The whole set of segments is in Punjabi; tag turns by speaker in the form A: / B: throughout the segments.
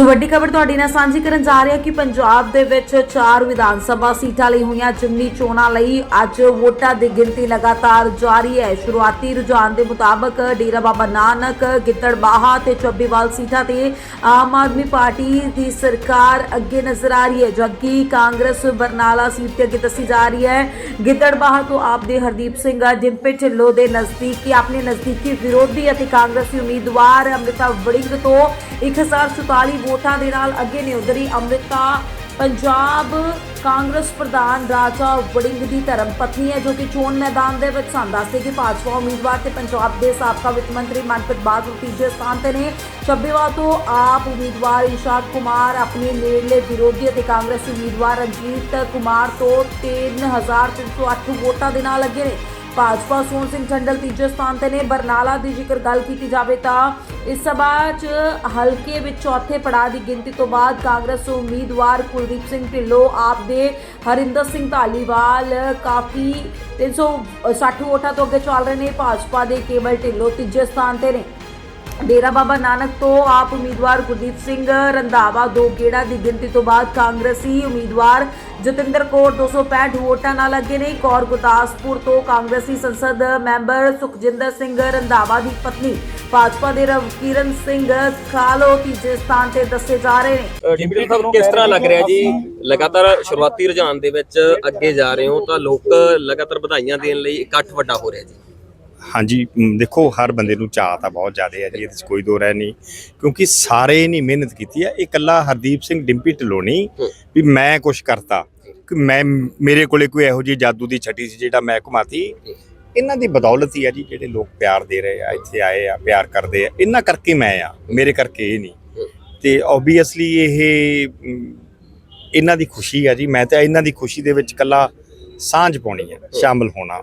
A: ਸੋ ਵੱਡੀ ਖਬਰ ਤੁਹਾਡੇ ਨਾਲ ਸਾਂਝੀ ਕਰਨ ਜਾ ਰਹੀ ਹਾਂ ਕਿ ਪੰਜਾਬ ਦੇ ਵਿੱਚ ਚਾਰ ਵਿਧਾਨ ਸਭਾ ਸੀਟਾਂ ਲਈ ਹੋਈਆਂ ਜਿਮਨੀ ਚੋਣਾਂ ਲਈ ਅੱਜ ਵੋਟਾਂ ਦੀ ਗਿਣਤੀ ਲਗਾਤਾਰ ਜਾਰੀ ਹੈ। ਸ਼ੁਰੂਆਤੀ ਰੁਝਾਨ ਦੇ ਮੁਤਾਬਕ ਡੇਰਾ ਬਾਬਾ ਨਾਨਕ, ਗਿੱਦੜਬਾਹਾ ਤੇ ਚੱਬੇਵਾਲ ਸੀਟਾਂ ਤੇ ਆਮ ਆਦਮੀ ਪਾਰਟੀ ਦੀ ਸਰਕਾਰ ਅੱਗੇ ਨਜ਼ਰ ਆ ਰਹੀ ਹੈ, ਜਦਕਿ ਕਾਂਗਰਸ ਬਰਨਾਲਾ ਸੀਟ ਤੇ ਅੱਗੇ ਦੱਸੀ ਜਾ ਰਹੀ ਹੈ। ਗਿੱਦੜਬਾਹਾ ਤੋਂ ਆਪ ਦੇ ਹਰਦੀਪ ਸਿੰਘ ਡਿੰਪੇ ਢਿੱਲੋਂ ਦੇ ਨਜ਼ਦੀਕੀ, ਆਪਣੇ ਨਜ਼ਦੀਕੀ ਵਿਰੋਧੀ ਅਤੇ ਕਾਂਗਰਸੀ ਉਮੀਦਵਾਰ ਅੰਮ੍ਰਿਤਾ ਵੜਿੰਗ ਤੋਂ 1044 ਵੋਟਾਂ ਦੇ ਨਾਲ ਅੱਗੇ ਨੇ ਉਧਰੀ ਅੰਮ੍ਰਿਤਾ, ਪੰਜਾਬ ਕਾਂਗਰਸ ਪ੍ਰਧਾਨ ਰਾਜਾ ਵੜਿੰਗ ਦੀ ਧਰਮ ਪਤਨੀ ਹੈ ਜੋ ਕਿ ਚੋਣ ਮੈਦਾਨ ਦੇ ਵਿੱਚ ਸਾਨੂੰ। ਦੱਸਦੇ ਕਿ ਭਾਜਪਾ ਉਮੀਦਵਾਰ ਤੇ ਪੰਜਾਬ ਦੇ ਸਾਬਕਾ ਵਿੱਤ ਮੰਤਰੀ ਮਨਪ੍ਰੀਤ ਬਾਦਲ ਤੀਜੇ ਸਥਾਨ ਤੇ ਨੇ। ਚੱਬੇਵਾਲ ਤੋਂ ਆਪ ਉਮੀਦਵਾਰ ਇਸ਼ਾਕ ਕੁਮਾਰ, ਆਪਣੇ ਨੇੜਲੇ ਵਿਰੋਧੀ ਅਤੇ ਕਾਂਗਰਸੀ ਉਮੀਦਵਾਰ ਰਣਜੀਤ ਕੁਮਾਰ ਤੋਂ 3308 ਵੋਟਾਂ ਦੇ ਨਾਲ ਅੱਗੇ ਨੇ। ਭਾਜਪਾ ਸੋਹਣ ਸਿੰਘ ਟੰਡਲ ਤੀਜੇ ਸਥਾਨ ਤੇ ਨੇ। ਬਰਨਾਲਾ ਦੀ ਜੇਕਰ ਗੱਲ ਕੀਤੀ ਜਾਵੇ ਤਾਂ ਇਸ ਸਭਾ 'ਚ ਹਲਕੇ ਵਿੱਚ ਚੌਥੇ ਪੜਾਅ ਦੀ ਗਿਣਤੀ ਤੋਂ ਬਾਅਦ ਕਾਂਗਰਸ ਉਮੀਦਵਾਰ ਕੁਲਦੀਪ ਸਿੰਘ ਢਿੱਲੋਂ ਆਪ ਦੇ ਹਰਿੰਦਰ ਸਿੰਘ ਧਾਲੀਵਾਲ ਕਾਫੀ 360 ਵੋਟਾਂ ਤੋਂ ਅੱਗੇ ਚੱਲ ਰਹੇ ਨੇ। ਭਾਜਪਾ ਦੇ ਕੇਵਲ ਢਿੱਲੋਂ ਤੀਜੇ ਸਥਾਨ ਤੇ ਨੇ। ਡੇਰਾ ਬਾਬਾ ਨਾਨਕ ਤੋਂ ਆਪ ਉਮੀਦਵਾਰ ਗੁਰਦੀਪ ਸਿੰਘ ਰੰਧਾਵਾ ਦੋ ਗੇੜਾ ਦੀ ਗਿਣਤੀ ਤੋਂ ਬਾਅਦ ਕਾਂਗਰਸੀ ਉਮੀਦਵਾਰ ਜਤਿੰਦਰ ਕੌਰ 265 ਵੋਟਾਂ ਨਾਲ ਅੱਗੇ ਨੇ। ਕੌਰ ਗੁਰਦਾਸਪੁਰ ਤੋਂ ਕਾਂਗਰਸੀ ਸੰਸਦ ਮੈਂਬਰ ਸੁਖਜਿੰਦਰ ਸਿੰਘ ਰੰਧਾਵਾ ਦੀ ਪਤਨੀ ਭਾਜਪਾ ਦੇ ਰਵਕੀਰਨ ਸਿੰਘ ਖਾਲੋ ਤੀਜੇ ਸਥਾਨ ਤੇ ਦੱਸੇ ਜਾ ਰਹੇ ਨੇ।
B: ਡਿਪਟੀ ਸਾਹਿਬ ਕਿਸ ਤਰ੍ਹਾਂ ਲੱਗ ਰਿਹਾ ਜੀ? ਲਗਾਤਾਰ ਸ਼ੁਰੂਆਤੀ ਰੁਝਾਨ ਦੇ ਵਿੱਚ ਅੱਗੇ ਜਾ ਰਹੇ ਹੋ ਤਾਂ ਲੋਕ ਲਗਾਤਾਰ ਵਧਾਈਆਂ ਦੇਣ ਲਈ ਇਕੱਠ ਵੱਡਾ ਹੋ ਰਿਹਾ ਜੀ।
C: ਹਾਂਜੀ ਦੇਖੋ ਹਰ ਬੰਦੇ ਨੂੰ ਚਾਹ ਤਾਂ ਬਹੁਤ ਜ਼ਿਆਦਾ ਹੈ ਜੀ ਇਹਦੇ 'ਚ ਕੋਈ ਦੋ ਰਹਿ ਨਹੀਂ। ਕਿਉਂਕਿ ਸਾਰੇ ਨੇ ਮਿਹਨਤ ਕੀਤੀ ਹੈ। ਇਹ ਇਕੱਲਾ ਹਰਦੀਪ ਸਿੰਘ ਡਿੰਪੀ ਢਿੱਲੋਂ ਨਹੀਂ
B: ਹੂੰ।
C: ਵੀ ਮੈਂ ਕੁਝ ਕਰਤਾ। ਕਿ ਮੈਂ ਮੇਰੇ ਕੋਲੇ ਕੋਈ ਇਹੋ ਜਿਹੀ ਜਾਦੂ ਦੀ ਛਟੀ ਸੀ ਜਿਹੜਾ ਮੈਂ ਘੁਮਾਤੀ। ਇਹਨਾਂ ਦੀ ਬਦੌਲਤ ਹੀ ਆ ਜੀ ਜਿਹੜੇ ਲੋਕ ਪਿਆਰ ਦੇ ਰਹੇ ਆ ਇੱਥੇ ਆਏ ਆ ਪਿਆਰ ਕਰਦੇ ਆ। ਇਹਨਾਂ ਕਰਕੇ ਮੈਂ ਆ ਮੇਰੇ ਕਰਕੇ ਇਹ ਨਹੀਂ। ਤੇ ਆਬਵੀਅਸਲੀ ਇਹ ਇਹਨਾਂ ਦੀ ਖੁਸ਼ੀ ਆ ਜੀ। ਮੈਂ ਤਾਂ ਇਹਨਾਂ ਦੀ ਖੁਸ਼ੀ ਦੇ ਵਿੱਚ ਇਕੱਲਾ ਸਾਂਝ ਪਾਉਣੀ ਹੈ। ਸ਼ਾਮਲ ਹੋਣਾ।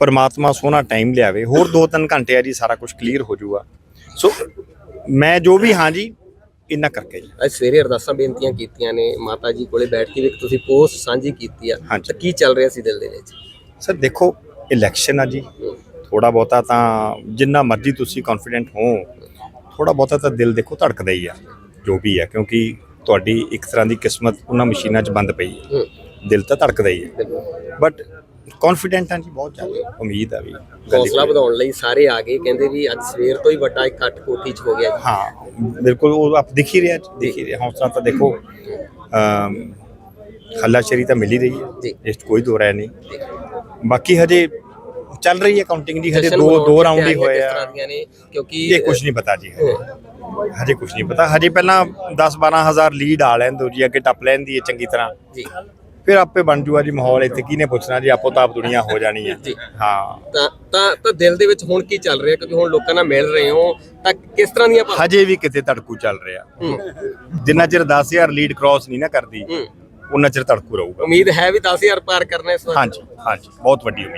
C: ਪਰਮਾਤਮਾ ਸੋਹਣਾ ਟਾਈਮ ਲਿਆਵੇ ਹੋਰ 2-3 ਘੰਟੇ ਆ ਜੀ ਸਾਰਾ ਕੁਝ ਕਲੀਅਰ ਹੋ ਜਾਊਗਾ। ਸੋ ਮੈਂ ਜੋ ਵੀ ਹਾਂ ਜੀ ਇੰਨਾ ਕਰਕੇ ਜੀ।
B: ਅੱਜ ਸਵੇਰੇ ਅਰਦਾਸਾਂ ਬੇਨਤੀਆਂ ਕੀਤੀਆਂ ਨੇ ਮਾਤਾ ਜੀ ਕੋਲੇ ਬੈਠ ਕੇ ਵੀ ਤੁਸੀਂ ਪੋਸਟ ਸਾਂਝੀ ਕੀਤੀ ਆ। ਤਾਂ ਕੀ ਚੱਲ ਰਿਹਾ ਸੀ ਦਿਲ ਦੇ ਵਿੱਚ?
C: ਸਰ ਦੇਖੋ ਇਲੈਕਸ਼ਨ ਆ ਜੀ। ਥੋੜਾ ਬਹੁਤਾ ਤਾਂ ਜਿੰਨਾ ਮਰਜ਼ੀ ਤੁਸੀਂ ਕੌਨਫੀਡੈਂਟ ਹੋ ਥੋੜਾ ਬਹੁਤਾ ਤਾਂ ਦਿਲ ਦੇਖੋ ਧੜਕਦਾ ਹੀ ਆ ਜੋ ਵੀ ਹੈ ਕਿਉਂਕਿ ਤੁਹਾਡੀ ਇੱਕ ਤਰ੍ਹਾਂ ਦੀ ਕਿਸਮਤ ਉਹਨਾਂ ਮਸ਼ੀਨਾਂ 'ਚ ਬੰਦ ਪਈ ਹੈ। ਦਿਲ ਤਾਂ ਧੜਕਦਾ ਹੀ ਹੈ। ਬਟ ਕੌਨਫੀਡੈਂਟ ਹਾਂ ਜੀ ਬਹੁਤ ਜ਼ਿਆਦਾ। ਉਮੀਦ ਆ ਵੀ।
B: ਹੌਸਲਾ ਵਧਾਉਣ ਲਈ ਸਾਰੇ ਆ ਗਏ। ਕਹਿੰਦੇ ਵੀ ਅੱਜ ਸਵੇਰ ਤੋਂ ਹੀ ਵੱਡਾ ਇਕੱਠ ਕੋਠੀ 'ਚ ਹੋ ਗਿਆ ਜੀ।
C: ਹਾਂ ਬਿਲਕੁਲ ਉਹ ਆਪ ਦਿਖ ਹੀ ਰਿਹਾ ਦਿਖ ਹੀ ਰਿਹਾ। ਹੌਸਲਾ ਤਾਂ ਦੇਖੋ ਹੱਲਾਸ਼ੇਰੀ ਤਾਂ ਮਿਲ ਹੀ ਰਹੀ ਹੈ। ਇਸ 'ਚ ਕੋਈ ਦੋ ਰਾय ਨਹੀਂ। ਬਾਕੀ ਹਜੇ ਚੱਲ ਰਹੀ ਹੈ ਕਾਊਂਟਿੰਗ ਦੀ। ਹਜੇ ਦੋ ਦੋ ਰਾਉਂਡ ਹੀ ਹੋਏ ਆ।
B: ਕਿਉਂਕਿ
C: ਇਹ ਕੁਝ ਨਹੀਂ ਪਤਾ ਜੀ ਹਜੇ। ਕੁਝ ਨਹੀਂ ਪਤਾ। ਹਜੇ ਪਹਿਲਾਂ 10 12000 ਲੀਡ ਆ ਲੈਣ ਦੋ ਜੀ ਅੱਗੇ ਟੱਪ ਲੈਣ ਦੀ ਹੈ ਚੰਗੀ ਤਰ੍ਹਾਂ।
B: ਜੀ।
C: ਫਿਰ ਆਪੇ ਬਣ ਜੂਗਾ ਜੀ ਮਾਹੌਲ ਇੱਥੇ। ਕਿਹਨੇ ਪੁੱਛਣਾ ਜੀ? ਆਪੋ ਤਾਂ ਆਪ ਦੁਨੀਆ ਹੋ ਜਾਣੀ ਹੈ। ਹਾਂ।
B: ਤਾਂ ਤਾਂ ਤਾਂ ਦਿਲ ਦੇ ਵਿੱਚ ਹੁਣ ਕੀ ਚੱਲ ਰਿਹਾ? ਕਿਉਂਕਿ ਹੁਣ ਲੋਕਾਂ ਨਾਲ ਮਿਲ ਰਹੇ ਹੋ ਤਾਂ ਕਿਸ ਤਰ੍ਹਾਂ ਦੀਆਂ ਭਾਵ-
C: ਹਜੇ ਵੀ ਕਿਤੇ ਧੜਕੂ ਚੱਲ ਰਿਹਾ। ਜਿੰਨਾ ਚਿਰ 10000 ਲੀਡ ਕ੍ਰਾਸ ਨਹੀਂ ਨਾ ਕਰਦੀ
B: ਹੂੰ।
C: ਉਹਨਾਂ ਚਿਰ ਧੜਕੂ ਰਹੂਗਾ।
B: ਉਮੀਦ ਹੈ ਵੀ 10000 ਪਾਰ ਕਰਨਾ ਇਸ ਵਾਰ।
C: ਹਾਂਜੀ ਹਾਂਜੀ। ਬਹੁਤ ਵੱਡੀ ਉਮੀਦ।